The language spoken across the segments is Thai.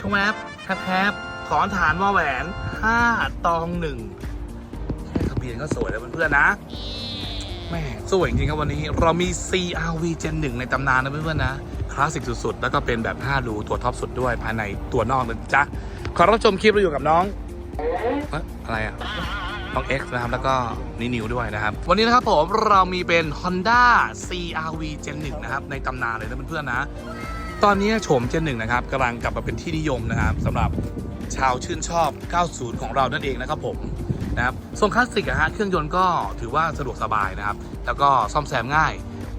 ชวบแทบแทบถอนฐานวอแหวน5ตองหนึ่งแค่ทะเบียนก็สวยแล้วเพื่อนๆนะแม่สวยจริงครับวันนี้ เรามี CRV Gen 1 ในตำนานนะเพื่อนๆนะ คลาสสิกสุดๆ แล้วก็เป็นแบบ 5 รูตัวท็อปสุดด้วย ภายในตัวนอกนะจ๊ะ ขอรับชมคลิปเราอยู่กับน้องอะไรอะน้อง X นะครับ แล้วก็นินิวด้วยนะครับ วันนี้นะครับผมเรามีเป็น Honda CRV Gen 1 นะครับ ในตำนานเลยนะเพื่อนๆนะ ตอนนี้โฉม Gen 1นะครับกำลังกลับมาเป็นที่นิยมนะครับสำหรับชาวชื่นชอบ 90 ของเรานั่นเองนะครับผมนะครับทรงคลาสสิกอะฮะเครื่องยนต์ก็ถือว่าสะดวกสบายนะครับ แล้วก็ซ่อมแซมง่าย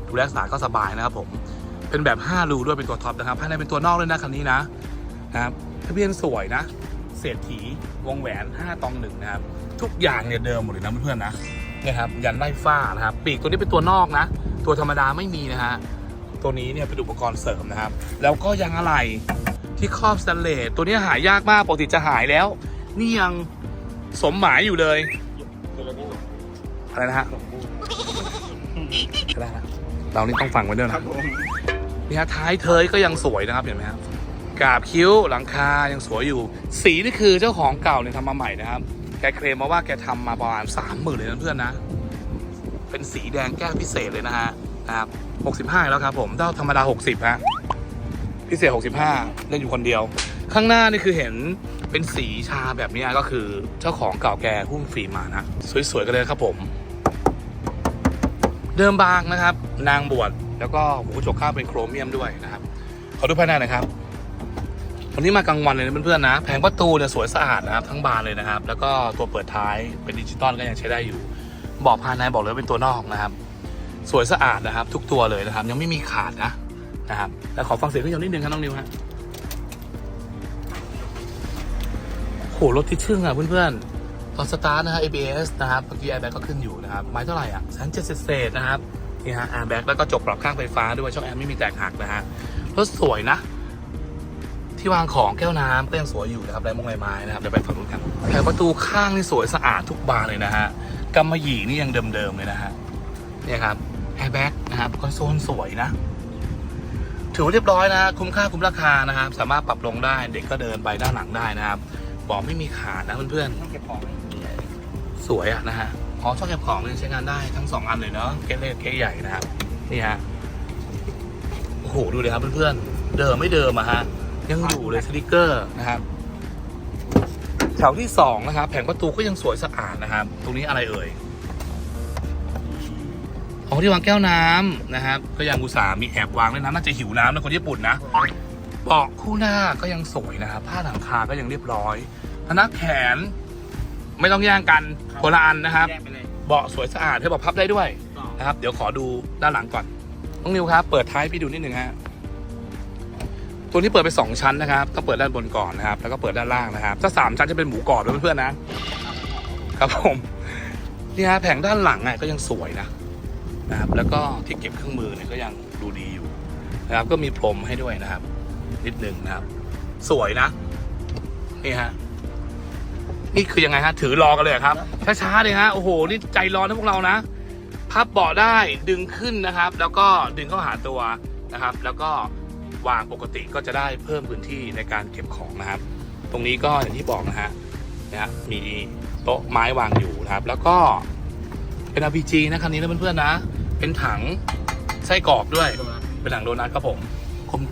ดูแลรักษาก็สบายนะครับผม เป็นแบบ 5 รูด้วยเป็นตัวท็อปนะครับภายในเป็นตัวนอกด้วยนะคันนี้นะนะครับทะเบียนสวยนะ เศรษฐีวงแหวน 5 ตองหนึ่งนะครับ ทุกอย่างเนี่ยเดิมหมดเลยนะเพื่อนๆนะนี่ยครับยันไล่ฟ้านะครับ ปีกตัวนี้เป็นตัวนอกนะ ตัวธรรมดาไม่มีนะฮะ ตัวนี้เนี่ยเป็นอุปกรณ์เสริมนะครับ แล้วก็ยังอะไรที่ครอบสแตนเลสตัวนี้หายากมากปกติจะหายแล้ว นี่ยังสมหมายอยู่เลยอะไรนะฮะอะไรนะเรานี่ต้องฟังไว้ด้วยนะนี่ฮะท้ายเทยก็ยังสวยนะครับเห็นไหมครับกาบคิ้วหลังคายังสวยอยู่ สีนี่คือเจ้าของเก่าเนี่ยทำมาใหม่นะครับ แกเคลมมาว่าแกทำมาประมาณสามหมื่นเลยนะเพื่อนนะ เป็นสีแดงแก้พิเศษเลยนะฮะนะครับ หกสิบห้าแล้วครับผมเจ้าธรรมดาหกสิบฮะพิเศษหกสิบห้าเล่นอยู่คนเดียว ข้างหน้านี่คือเห็นเป็นสีชาแบบนี้ก็คือเจ้าของเก่าแก่หุ้มฟิล์มมานะ สวยๆกันเลยครับผม เดิมบางนะครับ นางบวชแล้วก็หูกระจกข้างเป็นโครเมียมด้วยนะครับ ขอดูภายในหน่อยครับวันนี้มากลางวันเลยนะเพื่อนๆนะ แผงประตูเนี่ยสวยสะอาดนะครับ ทั้งบานเลยนะครับ แล้วก็ตัวเปิดท้ายเป็นดิจิตอลก็ยังใช้ได้อยู่ บอกภายในบอกเลยเป็นตัวนอกนะครับ สวยสะอาดนะครับ ทุกตัวเลยนะครับ ยังไม่มีขาดนะนะครับแล้วขอฟังเสียงเครื่องยนต์นิดนึงครับน้องนิวฮะโหรถที่ชึ่งอะเพื่อนๆตอนสตาร์ทนะฮะ ABS นะครับเมื่อกี้แอร์แบ็กก็ขึ้นอยู่นะครับไม้เท่าไหร่อะแสนเจ็ดเศษนะครับนี่ฮะแอร์แบ็กแล้วก็จบปรับข้างไฟฟ้าด้วยช่องแอร์ไม่มีแตกหักนะฮะรถสวยนะที่วางของแก้วน้ำก็ยังสวยอยู่นะครับไร้มงไรไม้นะครับเดี๋ยวไปฝั่งนู้นกันแผงประตูข้างนี่สวยสะอาดทุกบานเลยนะฮะกำมะหยี่นี่ยังเดิมๆเลยนะฮะเนี่ยครับ แอร์แบ็กนะครับคอนโซลสวยนะ ถือว่าเรียบร้อยนะ คุ้มค่าคุ้มราคานะครับ สามารถปรับลงได้เด็กก็เดินไปด้านหลังได้นะครับบอกไม่มีขาดนะเพื่อนต้องเก็บของๆสวยอะนะฮะอ๋อช่องเก็บของเนี่ยใช้งานได้ทั้งสองอันเลยเนาะเก๊เล็กเก๊ใหญ่นะครับนี่ฮะโอ้โหดูเลยครับเพื่อนๆเดิมไม่เดิมอะฮะยังอยู่เลยสติกเกอร์นะครับแถวที่สองนะครับ แผงประตูก็ยังสวยสะอาดนะครับ ตรงนี้อะไรเอ่ย ของที่วางแก้วน้ำนะครับ ก็ยังอุตส่าห์มีแอบวางด้วยนะน่าจะหิวน้ำนะคนญี่ปุ่นนะเบาะคู่หน้าก็ยังสวยนะครับผ้าหลังคาก็ยังเรียบร้อยพนักแขน ไม่ต้องแย่งกันคนละอันนะครับแยกไปเลยเบาะสวยสะอาดเธอบอกพับได้ด้วยนะครับ เดี๋ยวขอดูด้านหลังก่อนน้องนิวครับ เปิดท้ายพี่ดูนิดหนึ่งฮะตัวนี้เปิดไปสองชั้นนะครับ ก็เปิดด้านบนก่อนนะครับ แล้วก็เปิดด้านล่างนะครับ ถ้าสามชั้นจะเป็นหมูกรอบด้วยเพื่อนๆนะครับผมนี่ฮะแผงด้านหลังอะก็ยังสวยนะ นะครับแล้วก็ที่เก็บเครื่องมือเนี่ยก็ยังดูดีอยู่นะครับก็มีพรมให้ด้วยนะครับ นิดหนึ่งนะครับ สวยนะ นี่ฮะนี่คือยังไงฮะถือรอกันเลยครับ ช้าๆเลยฮะโอ้โหนี่ใจร้อนนะพวกเรานะพับเบาะได้ดึงขึ้นนะครับ แล้วก็ดึงเข้าหาตัวนะครับ แล้วก็วางปกติก็จะได้เพิ่มพื้นที่ในการเก็บของนะครับ ตรงนี้ก็อย่างที่บอกนะฮะนะฮะมีโต๊ะไม้วางอยู่นะครับ แล้วก็เป็น RPG นะคันนี้นะเพื่อนๆนะ เป็นถังไส้กรอกด้วย เป็นหลังโดนัทครับผม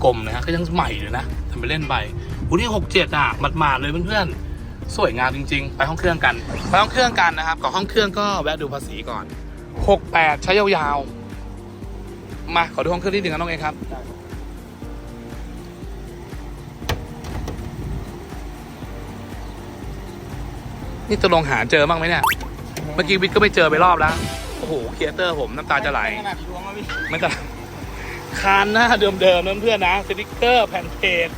กลมๆนะฮะก็ยังใหม่อยู่นะทำไปเล่นไปอุ้นี่หกเจ็ดอะหมาดๆเลยเพื่อนๆสวยงามจริง ๆ ไปห้องเครื่องกันไปห้องเครื่องกันนะครับก่อนห้องเครื่องก็แวะดูภาษีก่อนหกแปดใช้ยาวๆมาขอดูห้องเครื่องนิดหนึ่งนะน้องเองครับนี่จะลงหาเจอบ้างไหมเนี่ย เมื่อกี้วิทย์ก็ไม่เจอไปรอบแล้ว โอ้โหเคียเตอร์ผมน้ำตาจะไหลขนาดดวงแล้วพี่ไม่ต้องคานหน้าเดิมๆนะเพื่อนๆนะสติกเกอร์แผ่นเพจ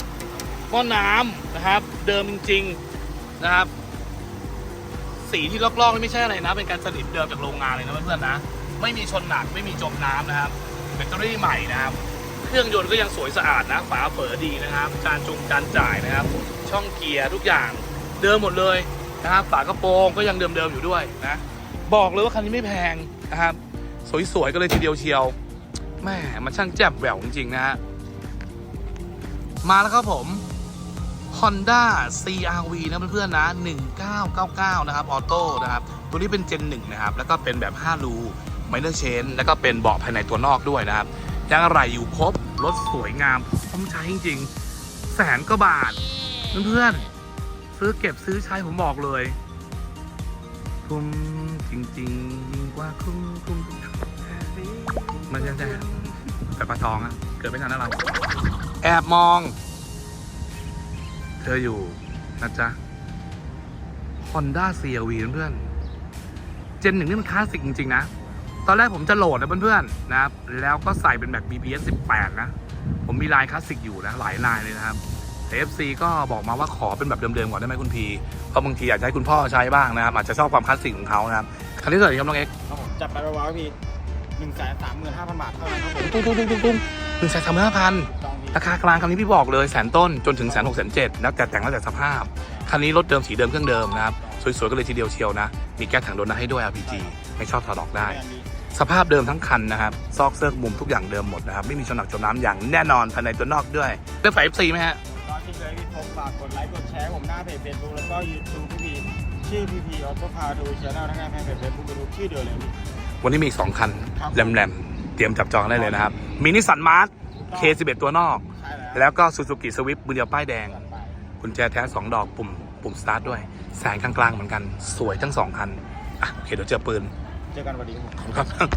หม้อน้ำนะครับ เดิมจริงๆนะครับ สีที่ลอกๆนี่ไม่ใช่อะไรนะ เป็นการสนิมเดิมจากโรงงานเลยนะเพื่อนๆนะ ไม่มีชนหนักไม่มีจมน้ำนะครับแบตเตอรี่ใหม่นะครับ เครื่องยนต์ก็ยังสวยสะอาดนะฝาเฝอดีนะครับจานจงจานจ่ายนะครับ ช่องเกียร์ทุกอย่างเดิมหมดเลยนะครับฝากระโปรงก็ยังเดิมๆอยู่ด้วยนะ บอกเลยว่าคันนี้ไม่แพงนะครับ สวยๆกันเลยทีเดียวเชียวแม่มันช่างแจ่มแหววจริงๆนะฮะมาแล้วครับผม Honda CRV นะเพื่อนๆนะ 1999 นะครับออโต้นะครับ ตัวนี้เป็นเจน1นะครับ แล้วก็เป็นแบบ 5 รูไมเนอร์เชนแล้วก็เป็นเบาะภายในตัวนอกด้วยนะครับยางอะไรอยู่ครบรถสวยงามพร้อมใช้จริงๆ แสนกว่าบาท เพื่อนๆ ซื้อเก็บซื้อใช้ผมบอกเลย คุ้มจริงๆยิ่งกว่าคุ้มคุ้มมันจะได้แต่ปลาทองอะเกิดไม่ทันนะเราแอบมอง เธออยู่นะจ๊ะ Honda CRV เพื่อนเจนหนึ่งนี่มันคลาสสิกจริง ๆ นะ ตอนแรกผมจะโหลดนะเพื่อนๆนะครับ แล้วก็ใส่เป็นแบบ BBS 18 นะ ผมมีลายคลาสสิกอยู่นะ หลายลายเลยนะครับ แต่ FC ก็บอกมาว่าขอเป็นแบบเดิมๆก่อนได้ไหมคุณพีเพราะบางทีอยากจะให้คุณพ่อใช้บ้างนะครับอาจจะชอบความคลาสสิกของเขานะครับคันที่เท่าไหร่ครับน้องเอ็กซ์ครับผมจัดไปว้าวๆพี่หนึ่งแสนสามหมื่นห้าพันบาทเท่านั้นครับผมตุ้งตุ้งตุ้งตุ้งตุ้งหนึ่งแสนสามหมื่นห้าพันจองพี่ราคากลางคันนี้พี่บอกเลยแสนต้นจนถึงแสนหกแสนเจ็ดแล้วแต่แต่งแล้วแต่สภาพคันนี้รถเดิมสีเดิมเครื่องเดิมนะครับสวยๆก็เลยทีเดียวเชียวนะ มีแก๊สถังโดนนะให้ด้วย RPG ไม่ชอบถอดออกได้ สภาพเดิมทั้งคันนะครับซอกเซิร์กมุมทุกอย่างเดิมหมดนะครับไม่มีชนหนักจมน้ำอย่างแน่นอนภายในตัวนอกด้วยเลือกไฟ FC ไหมฮะก็ที่เลยพี่ผ มฝากกดไลค์กดแชร์ผมหน้าเพจเฟซบุ๊กแล้วก็ยูทูบพี่พีชื่อพี่พีออโต้พาดูชแนลทั้งงานแฟนเพจเฟซบุ๊กยูทูบชื่อเดียวเลยพี่วันนี้มีอีกสองคันครับ แหลมๆ เตรียมจับจองได้เลยนะครับมินิสันมาร์ K11 ตัวนอก ใช่แล้วแล้วก็ซูซูกิสวิฟมือเดียวป้ายแดงจัดไปกุญแจแท้สองดอกปุ่มปุ่มสตาร์ทด้วย แสงกลางๆเหมือนกัน สวยทั้งสองคัน อะโอเคเดี๋ยวเจอปืน เจอกันวันดีครับผมขอบคุณครับ